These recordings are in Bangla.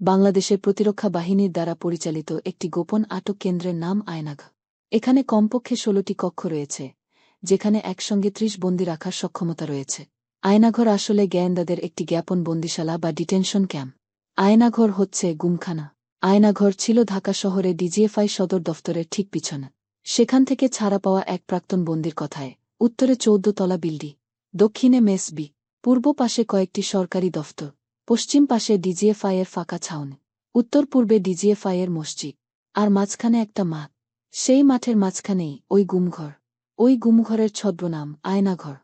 বাংলাদেশের প্রতিরক্ষা বাহিনীর দ্বারা পরিচালিত একটি গোপন আটক কেন্দ্রের নাম আয়নাঘ এখানে কমপক্ষে ষোলোটি কক্ষ রয়েছে, যেখানে একসঙ্গে ত্রিশ বন্দি রাখার সক্ষমতা রয়েছে। আয়নাঘর আসলে গ্যান্দাদের একটি জ্ঞাপন বন্দিশালা বা ডিটেনশন ক্যাম্প। আয়নাঘর হচ্ছে গুমখানা। আয়নাঘর ছিল ঢাকা শহরে ডিজিএফআই সদর দফতরের ঠিক পিছনে। সেখান থেকে ছাড়া পাওয়া এক প্রাক্তন বন্দির কথায়, উত্তরে চৌদ্দ তলা বিল্ডি, দক্ষিণে মেসবি, পূর্ব পাশে কয়েকটি সরকারি দফতর। পশ্চিম পাশে ডিজিএফআইয়ের ফাঁকা ছাউনি, উত্তর পূর্বে ডিজিএফআইয়ের মসজিদ, আর মাঝখানে একটা মাঠ। সেই মাঠের মাঝখানেই ওই গুমঘর, ওই গুমঘরের ছদ্মনাম আয়নাঘর।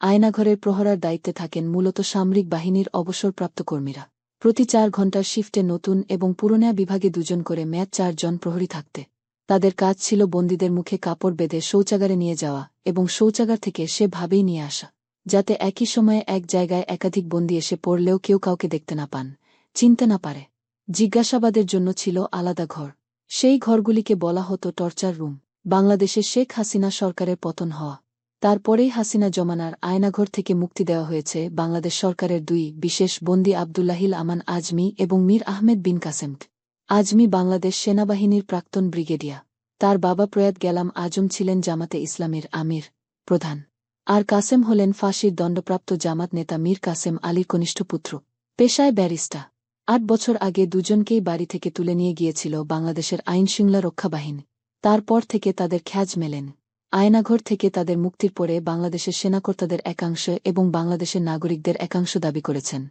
আয়নাঘরের প্রহরার দায়িত্বে থাকেন মূলত সামরিক বাহিনীর অবসরপ্রাপ্ত কর্মীরা। প্রতি চার ঘণ্টার শিফটে নতুন এবং পুরোনো বিভাগে দুজন করে ম্যাচ চারজন প্রহরী থাকতে। তাদের কাজ ছিল বন্দীদের মুখে কাপড় বেঁধে শৌচাগারে নিয়ে যাওয়া এবং শৌচাগার থেকে সেভাবেই নিয়ে আসা। যাতে একই সময়ে এক জায়গায় একাধিক বন্দী এসে পড়লেও কেউ কাউকে দেখতে না পান, চিনতে না পারে। জিজ্ঞাসাবাদের জন্য ছিল আলাদা ঘর। সেই ঘরগুলিকে বলা হতো টর্চার রুম। বাংলাদেশে শেখ হাসিনা সরকারের পতন হওয়া। তারপরেই হাসিনা জমানার আয়নাঘর থেকে মুক্তি দেওয়া হয়েছে বাংলাদেশ সরকারের দুই বিশেষ বন্দী আবদুল্লাহিল আমান আজমি এবং মীর আহমেদ বিন কাসেমকে আজমি বাংলাদেশ সেনাবাহিনীর প্রাক্তন ব্রিগেডিয়া তার বাবা প্রয়াত গেলাম আজম ছিলেন জামাতে ইসলামের আমির, প্রধান। আর কাসেম হলেন ফাঁসির দণ্ডপ্রাপ্ত জামাত নেতা মীর কাসেম আলীর কনিষ্ঠ পুত্র, পেশায় ব্যারিস্টা আট বছর আগে দুজনকেই বাড়ি থেকে তুলে নিয়ে গিয়েছিল বাংলাদেশের আইনশৃঙ্খলা রক্ষা বাহিনী। তারপর থেকে তাদের খ্যাজ মেলেন। আয়নাঘর থেকে তাদের মুক্তির পরে বাংলাদেশের সেনাকর্তাদের একাংশ এবং বাংলাদেশের নাগরিকদের একাংশ দাবি করেছেন।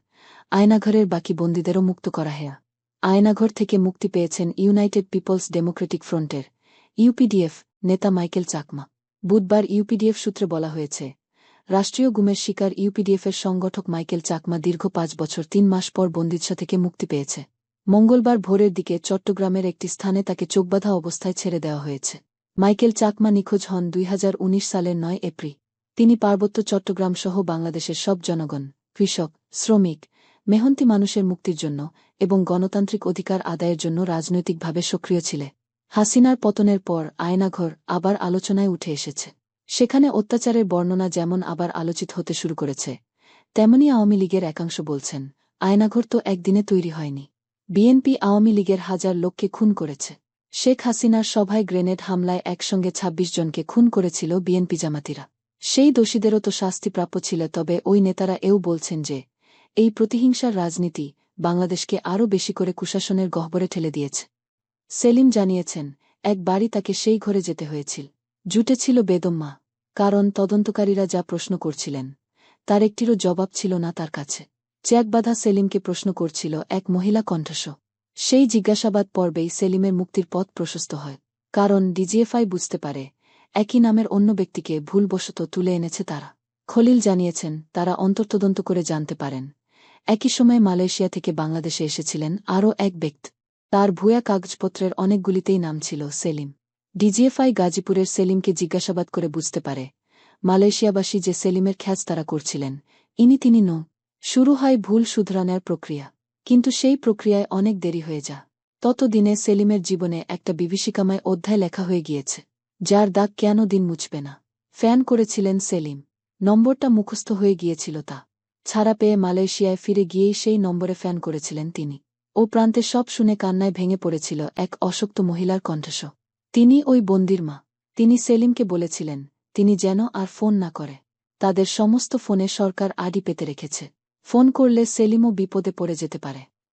আয়নাঘরের বাকি বন্দীদেরও মুক্ত করা হেয়া। আয়নাঘর থেকে মুক্তি পেয়েছেন ইউনাইটেড পিপলস ডেমোক্রেটিক ফ্রন্টের, ইউপিডিএফ, নেতা মাইকেল চাকমা। বুধবার ইউপিডিএফ সূত্রে বলা হয়েছে, রাষ্ট্রীয় গুমের শিকার ইউপিডিএফের সংগঠক মাইকেল চাকমা দীর্ঘ পাঁচ বছর তিন মাস পর বন্দিচ্ছা থেকে মুক্তি পেয়েছে। মঙ্গলবার ভোরের দিকে চট্টগ্রামের একটি স্থানে তাকে চোখবাধা অবস্থায় ছেড়ে দেওয়া হয়েছে। মাইকেল চাকমা নিখোঁজ হন দুই হাজার উনিশ সালের নয় এপ্রিল। তিনি পার্বত্য চট্টগ্রাম সহ বাংলাদেশের সব জনগণ, কৃষক, শ্রমিক, মেহন্তি মানুষের মুক্তির জন্য এবং গণতান্ত্রিক অধিকার আদায়ের জন্য রাজনৈতিকভাবে সক্রিয় ছিলে হাসিনার পতনের পর আয়নাঘর আবার আলোচনায় উঠে এসেছে। সেখানে অত্যাচারের বর্ণনা যেমন আবার আলোচিত হতে শুরু করেছে, তেমনি আওয়ামী লীগের একাংশ বলছেন, আয়নাঘর তো একদিনে তৈরি হয়নি। বিএনপি আওয়ামী লীগের হাজার লোককে খুন করেছে। শেখ হাসিনার সভায় গ্রেনেড হামলায় একসঙ্গে ২৬ জনকে খুন করেছিল বিএনপি জামাতিরা। সেই দোষীদেরও তো শাস্তি প্রাপ্য ছিল, তবে ওই নেতারা এও বলছেন যে, এই প্রতিহিংসার রাজনীতি বাংলাদেশকে আরও বেশি করে কুশাসনের গহ্বরে ঠেলে দিয়েছে। সেলিম জানিয়েছেন, এক বাড়ি তাকে সেই ঘরে যেতে হয়েছিল। জুটেছিল বেদম্মা কারণ তদন্তকারীরা যা প্রশ্ন করছিলেন, তার একটিরও জবাব ছিল না তার কাছে। চ্যাকবাধা সেলিমকে প্রশ্ন করছিল এক মহিলা কণ্ঠস্ব। সেই জিজ্ঞাসাবাদ পর্বেই সেলিমের মুক্তির পথ প্রশস্ত হয়, কারণ ডিজিএফআই বুঝতে পারে, একই নামের অন্য ব্যক্তিকে ভুলবশত তুলে এনেছে তারা। খলিল জানিয়েছেন, তারা অন্তর্তদন্ত করে জানতে পারেন। একই সময় মালয়েশিয়া থেকে বাংলাদেশে এসেছিলেন আরও এক ব্যক্তি। তার ভুয়া কাগজপত্রের অনেকগুলিতেই নাম ছিল সেলিম। ডিজিএফআই গাজীপুরের সেলিমকে জিজ্ঞাসাবাদ করে বুঝতে পারে, মালয়েশিয়াবাসী যে সেলিমের খ্যাজ তারা করছিলেন, ইনি তিনি ন শুরু হয় ভুল শুধরানোর প্রক্রিয়া, কিন্তু সেই প্রক্রিয়ায় অনেক দেরি হয়ে যা। ততদিনে সেলিমের জীবনে একটা বিভীষিকাময় অধ্যায় লেখা হয়ে গিয়েছে, যার দাগ কেন দিন মুছবে না। ফ্যান করেছিলেন সেলিম, নম্বরটা মুখস্থ হয়ে গিয়েছিল তা। ছাড়া পেয়ে মালয়েশিয়ায় ফিরে গিয়েই সেই নম্বরে ফ্যান করেছিলেন তিনি। ও প্রান্তে সব শুনে কান্নায় ভেঙে পড়েছিল এক অশক্ত মহিলার কণ্ঠস তিনি ওই বন্দির মা। তিনি সেলিমকে বলেছিলেন, তিনি যেন আর ফোন না করে। তাদের সমস্ত ফোনে সরকার আডি পেতে রেখেছে। ফোন করলে সেলিমও বিপদে পড়ে যেতে পারে।